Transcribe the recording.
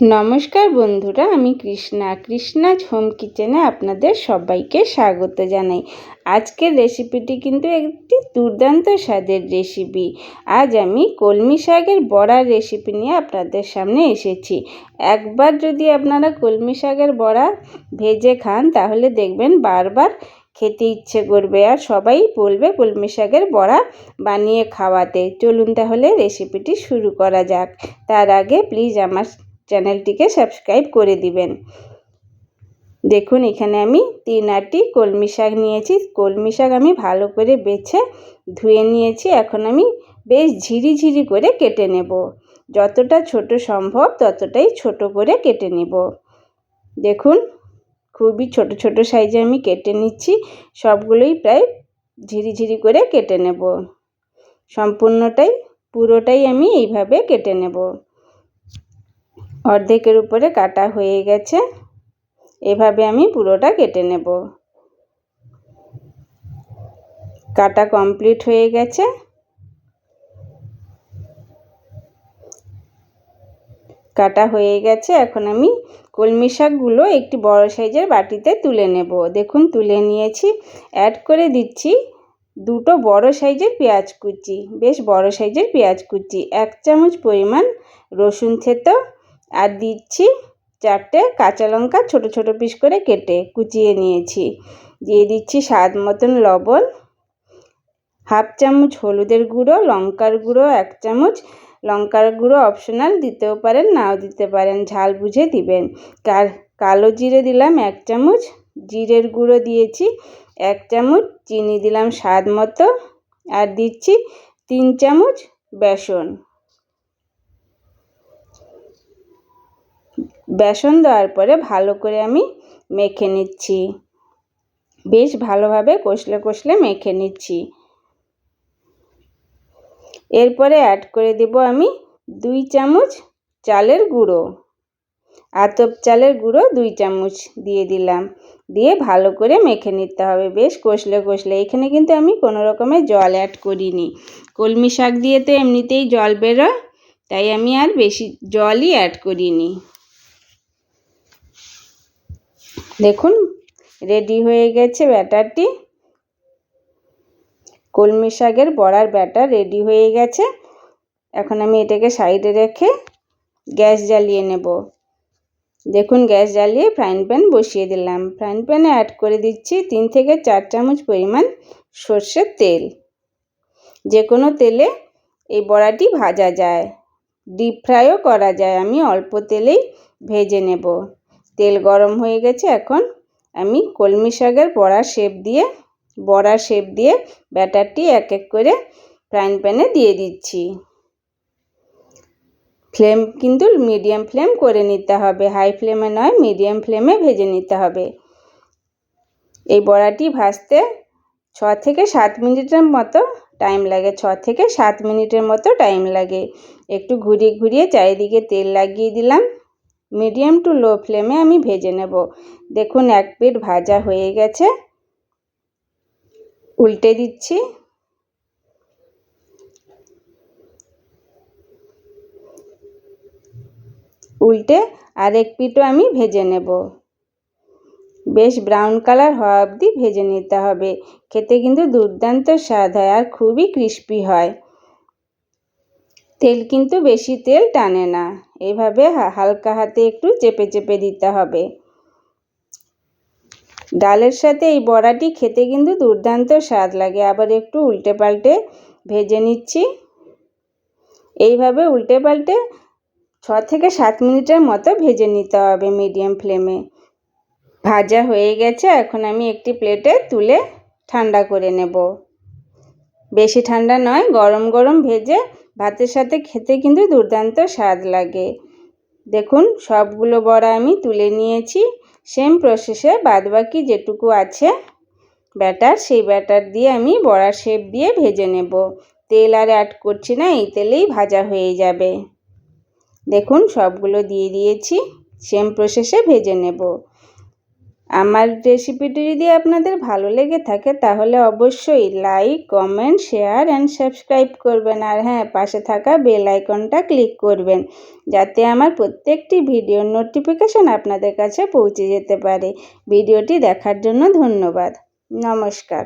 নমস্কার বন্ধুরা, আমি কৃষ্ণা। কৃষ্ণাজ হোম কিচেনে আপনাদের সবাইকে স্বাগত জানাই। আজকের রেসিপিটি কিন্তু একটি দুর্দান্ত স্বাদের রেসিপি। আজ আমি কলমি শাকের বড়ার রেসিপি নিয়ে আপনাদের সামনে এসেছি। একবার যদি আপনারা কলমি শাকের বড়া ভেজে খান, তাহলে দেখবেন বারবার খেতে ইচ্ছে করবে আর সবাই বলবে কলমি শাকের বড়া বানিয়ে খাওয়াতে। চলুন তাহলে রেসিপিটি শুরু করা যাক। তার আগে প্লিজ আমার চ্যানেলটিকে সাবস্ক্রাইব করে দিবেন। দেখুন, এখানে আমি তিন আটি কলমি শাক নিয়েছি। কলমি শাক আমি ভালো করে বেছে ধুয়ে নিয়েছি। এখন আমি বেশ ঝিরি ঝিরি করে কেটে নেব। যতটা ছোট সম্ভব, ততটাই ছোট করে কেটে নেব। দেখুন, খুবই ছোট ছোট সাইজে আমি কেটে নিচ্ছি। সবগুলোই প্রায় ঝিরি ঝিরি করে কেটে নেব। সম্পূর্ণটাই, পুরোটাই আমি এইভাবে কেটে নেব। অর্ধেকের উপরে কাটা হয়ে গেছে। এভাবে আমি পুরোটা কেটে নেব। কাটা কমপ্লিট হয়ে গেছে। কাটা হয়ে গেছে। এখন আমি কলমি শাকগুলো একটি বড় সাইজের বাটিতে তুলে নেব। দেখুন, তুলে নিয়েছি। অ্যাড করে দিচ্ছি দুটো বড় সাইজের পেঁয়াজ কুচি। বেশ বড় সাইজের পেঁয়াজ কুচি। এক চামচ পরিমাণ রসুন থেতো আর দিচ্ছি চারটে কাঁচা লঙ্কা ছোট ছোট পিস করে কেটে কুচিয়ে নিয়েছি। দিয়ে দিচ্ছি স্বাদ মতন লবণ, হাফ চামচ হলুদের গুঁড়ো, লঙ্কার গুঁড়ো, এক চামচ। লঙ্কার গুঁড়ো অপশনাল, দিতেও পারেন, নাও দিতে পারেন, ঝাল বুঝে দিবেন। কার, কালো জিরে দিলাম এক চামচ, জিরের গুঁড়ো দিয়েছি এক চামচ, চিনি দিলাম স্বাদ মতো। আর দিচ্ছি তিন চামচ বেসন। বেসন দেওয়ার পরে ভালো করে আমি মেখে নিচ্ছি। বেশ ভালোভাবে কষলে কষলে মেখে নিচ্ছি। এরপরে অ্যাড করে দেব আমি দুই চামচ চালের গুঁড়ো। আতপ চালের গুঁড়ো দুই চামচ দিয়ে দিলাম। দিয়ে ভালো করে মেখে নিতে হবে। বেশ কষলে কষলে। এখানে কিন্তু আমি কোনো রকমের জল অ্যাড করিনি। কলমি শাক দিয়ে তো এমনিতেই জল বেরোয়, তাই আমি আর বেশি জলই অ্যাড করিনি দেখুন রেডি হয়ে গেছে ব্যাটারটি। কলমি শাকের বড়ার ব্যাটার রেডি হয়ে গেছে। এখন আমি এটাকে সাইডে রেখে গ্যাস জ্বালিয়ে নেব। দেখুন, গ্যাস জ্বালিয়ে ফ্রাইং প্যান বসিয়ে দিলাম। ফ্রাইং প্যানে অ্যাড করে দিচ্ছি তিন থেকে চার চামচ পরিমাণ সর্ষের তেল। যে কোনো তেলে এই বড়াটি ভাজা যায়। ডিপ ফ্রাইও করা যায়। আমি অল্প তেলেই ভেজে নেব। তেল গরম হয়ে গেছে, এখন আমি কলমি শাকের বড়া শেপ দিয়ে, বড়া শেপ দিয়ে ব্যাটারটি এক এক করে ফ্রাইং প্যানে দিয়ে দিচ্ছি। ফ্লেম কিন্তু মিডিয়াম ফ্লেম করে নিতে হবে হাই ফ্লেমে নয় মিডিয়াম ফ্লেমে ভেজে নিতে হবে। এই বড়াটি ভাজতে ছ থেকে সাত মিনিটের মতো টাইম লাগে, ছ থেকে সাত মিনিটের মতো টাইম লাগে। একটু ঘুরিয়ে ঘুরিয়ে চারিদিকে তেল লাগিয়ে দিলাম। মিডিয়াম টু লো ফ্লেমে আমি ভেজে নেব। দেখুন, এক প্লেট ভাজা হয়ে গেছে। উল্টে দিচ্ছি। উল্টে আর এক পিঠও আমি ভেজে নেব। বেশ ব্রাউন কালার হওয়া অবধি ভেজে নিতে হবে। খেতে কিন্তু দুর্দান্ত স্বাদ হয় আর খুবই ক্রিস্পি হয়। তেল কিন্তু বেশি তেল টানে না। এইভাবে হালকা হাতে একটু চেপে চেপে দিতে হবে। ডালের সাথে এই বড়াটি খেতে কিন্তু দুর্দান্ত স্বাদ লাগে। আবার একটু উল্টে পাল্টে ভেজে নিচ্ছি। এইভাবে উল্টে পাল্টে ছ থেকে সাত মিনিটের মতো ভেজে নিতে হবে মিডিয়াম ফ্লেমে। ভাজা হয়ে গেছে, এখন আমি একটি প্লেটে তুলে ঠান্ডা করে নেব। বেশি ঠান্ডা নয়, গরম গরম ভেজে ভাতের সাথে খেতে কিন্তু দুর্দান্ত স্বাদ লাগে। দেখুন, সবগুলো বড়া আমি তুলে নিয়েছি। সেম প্রসেসে বাদবাকি যেটুকু আছে, ব্যাটার, সেই ব্যাটার দিয়ে আমি বড়ার শেপ দিয়ে ভেজে নেব। তেল আর অ্যাড করছি না, এই তেলেই ভাজা হয়ে যাবে। দেখুন, সবগুলো দিয়ে দিয়েছি। সেম প্রসেসে ভেজে নেব। আমার রেসিপিটি যদি আপনাদের ভালো লেগে থাকে, তাহলে অবশ্যই like comment share and subscribe করবেন। আর হ্যাঁ পাশে থাকা বেল আইকনটা ক্লিক করবেন, যাতে আমার প্রত্যেকটি ভিডিওর নোটিফিকেশন আপনাদের কাছে পৌঁছে যেতে পারে। ভিডিওটি দেখার জন্য ধন্যবাদ। নমস্কার।